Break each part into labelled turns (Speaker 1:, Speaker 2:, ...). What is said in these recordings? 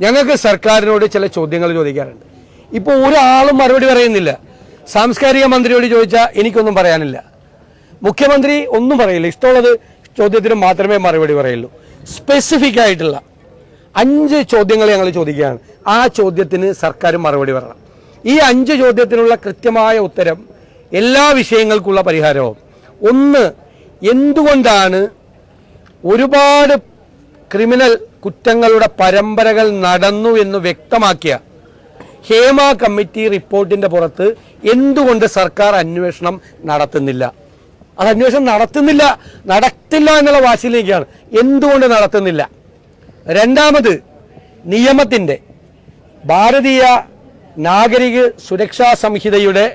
Speaker 1: ഞങ്ങൾക്ക് സർക്കാരിനോട് ചില ചോദ്യങ്ങൾ ചോദിക്കാറുണ്ട്. ഇപ്പോൾ ഒരാളും മറുപടി പറയുന്നില്ല. സാംസ്കാരിക മന്ത്രിയോട് ചോദിച്ചാൽ എനിക്കൊന്നും പറയാനില്ല. മുഖ്യമന്ത്രി ഒന്നും പറയില്ല. ഇഷ്ടമുള്ളത് ചോദ്യത്തിന് മാത്രമേ മറുപടി പറയുള്ളൂ. സ്പെസിഫിക് ആയിട്ടുള്ള അഞ്ച് ചോദ്യങ്ങൾ ഞങ്ങൾ ചോദിക്കുകയാണ്. ആ ചോദ്യത്തിന് സർക്കാർ മറുപടി പറയണം. ഈ അഞ്ച് ചോദ്യത്തിനുള്ള കൃത്യമായ ഉത്തരം എല്ലാ വിഷയങ്ങൾക്കുള്ള പരിഹാരവും. ഒന്ന് എന്തുകൊണ്ടാണ് ഒരുപാട് ക്രിമിനൽ കുറ്റങ്ങളുടെ പരമ്പരകൾ നടന്നു എന്ന് വ്യക്തമാക്കിയ ഹേമ കമ്മിറ്റി റിപ്പോർട്ടിന്റെ പുറത്ത് എന്തുകൊണ്ട് സർക്കാർ അന്വേഷണം നടത്തുന്നില്ല? അത് അന്വേഷണം നടത്തുന്നില്ല നടത്തില്ല എന്നുള്ള വാശിയിലേക്കാണ്. എന്തുകൊണ്ട് നടത്തുന്നില്ല? രണ്ടാമത് നിയമത്തിന്റെ ഭാരതീയ നാഗരിക സുരക്ഷാ സംഹിതയുടെ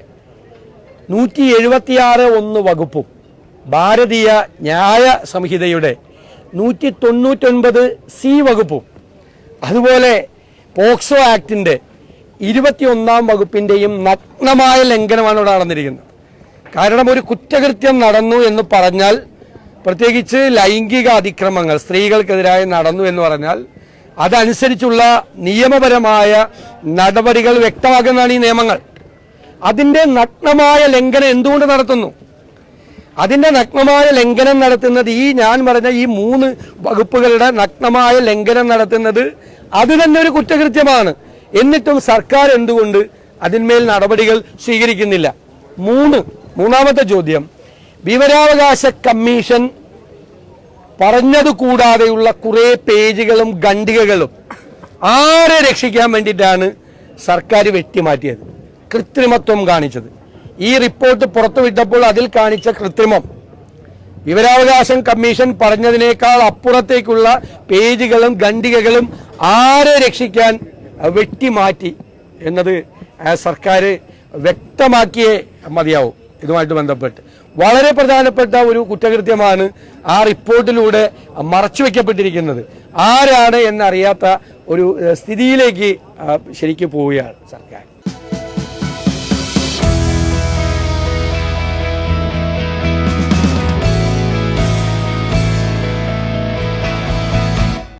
Speaker 1: നൂറ്റി എഴുപത്തിയാറ് ഒന്ന് വകുപ്പും ഭാരതീയ ന്യായ സംഹിതയുടെ നൂറ്റി തൊണ്ണൂറ്റൊൻപത് സി വകുപ്പും. അതുപോലെ പോക്സോ ആക്ടിന്റെ ഇരുപത്തിയൊന്നാം വകുപ്പിന്റെയും നഗ്നമായ ലംഘനമാണ് ഇവിടെ നടന്നിരിക്കുന്നത്. കാരണം ഒരു കുറ്റകൃത്യം നടന്നു എന്ന് പറഞ്ഞാൽ പ്രത്യേകിച്ച് ലൈംഗിക അതിക്രമങ്ങൾ സ്ത്രീകൾക്കെതിരായി നടന്നു എന്ന് പറഞ്ഞാൽ അതനുസരിച്ചുള്ള നിയമപരമായ നടപടികൾ വ്യക്തമാക്കുന്നതാണ് ഈ നിയമങ്ങൾ. അതിന്റെ നഗ്നമായ ലംഘനം എന്തുകൊണ്ട് നടത്തുന്നു? അതിന്റെ നഗ്നമായ ലംഘനം നടത്തുന്നത് ഈ ഞാൻ പറഞ്ഞ ഈ മൂന്ന് വകുപ്പുകളുടെ നഗ്നമായ ലംഘനം നടത്തുന്നത് അത് തന്നെ ഒരു കുറ്റകൃത്യമാണ്. എന്നിട്ടും സർക്കാർ എന്തുകൊണ്ട് അതിന്മേൽ നടപടികൾ സ്വീകരിക്കുന്നില്ല? മൂന്ന് മൂന്നാമത്തെ ചോദ്യം. വിവരാവകാശ കമ്മീഷൻ പറഞ്ഞത് കൂടാതെയുള്ള കുറേ പേജുകളും ഖണ്ഡികകളും ആരെ രക്ഷിക്കാൻ വേണ്ടിയിട്ടാണ് സർക്കാർ വെട്ടിമാറ്റിയത്? കൃത്രിമത്വം കാണിച്ചത്. ഈ റിപ്പോർട്ട് പുറത്തുവിട്ടപ്പോൾ അതിൽ കാണിച്ച കൃത്രിമം. വിവരാവകാശം കമ്മീഷൻ പറഞ്ഞതിനേക്കാൾ അപ്പുറത്തേക്കുള്ള പേജുകളും ഖണ്ഡികകളും ആരെ രക്ഷിക്കാൻ വെട്ടിമാറ്റി എന്നത് സർക്കാർ വ്യക്തമാക്കിയേ മതിയാവും. ഇതുമായിട്ട് ബന്ധപ്പെട്ട്. വളരെ പ്രധാനപ്പെട്ട ഒരു കുറ്റകൃത്യമാണ് ആ റിപ്പോർട്ടിലൂടെ മറച്ചുവെക്കപ്പെട്ടിരിക്കുന്നത് ആരാണ് എന്നറിയാത്ത ഒരു സ്ഥിതിയിലേക്ക് ശരിക്കും പോവുകയാണ് സർക്കാർ.